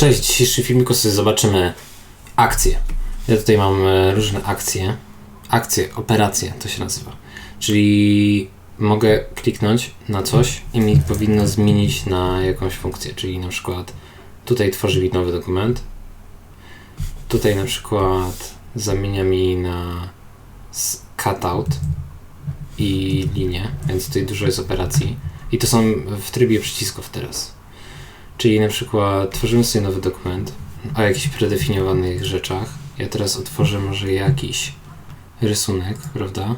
Cześć, w dzisiejszym filmiku zobaczymy akcje. Ja tutaj mam e, różne akcje. Akcje, operacje to się nazywa. Czyli mogę kliknąć na coś i mi powinno zmienić na jakąś funkcję. Czyli na przykład tutaj tworzy mi nowy dokument. Tutaj na przykład zamienia mi na cutout i linię, więc tutaj dużo jest operacji. I to są w trybie przycisków teraz. Czyli na przykład tworzymy sobie nowy dokument o jakichś predefiniowanych rzeczach. Ja teraz otworzę może jakiś rysunek, prawda?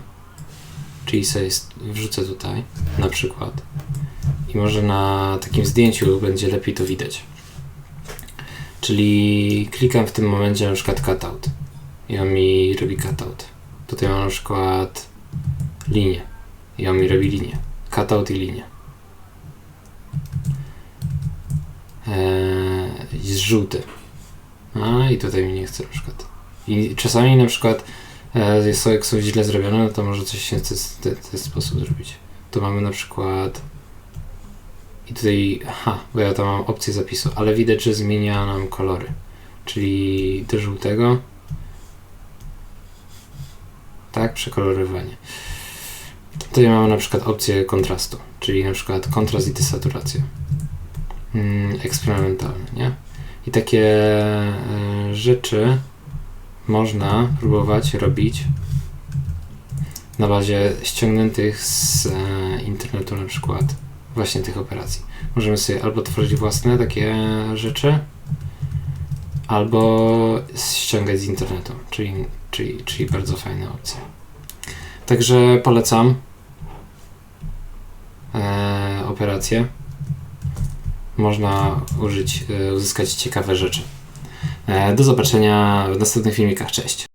Czyli sobie wrzucę tutaj, na przykład. I może na takim zdjęciu będzie lepiej to widać. Czyli klikam w tym momencie na przykład cutout. I on mi robi cutout. Tutaj mam na przykład linię. I on mi robi linię. Cutout i linię. Jest żółty. A i tutaj mi nie chce na przykład. I czasami na przykład e, jest, jak są źle zrobione, no to może coś się w ten, ten, sposób zrobić. Tu mamy na przykład i tutaj, aha, bo ja tam mam opcję zapisu, ale widać, że zmienia nam kolory. Czyli do żółtego. Tak, przekolorowanie. Tutaj mamy na przykład opcję kontrastu, czyli na przykład kontrast i desaturacja mm, eksperymentalne, nie? I takie e, rzeczy można próbować robić na bazie ściągniętych z e, internetu na przykład właśnie tych operacji. Możemy sobie albo tworzyć własne takie rzeczy, albo ściągać z internetu, czyli, czyli, czyli bardzo fajna opcja. Także polecam e, operację można użyć, e, uzyskać ciekawe rzeczy. E, Do zobaczenia w następnych filmikach. Cześć.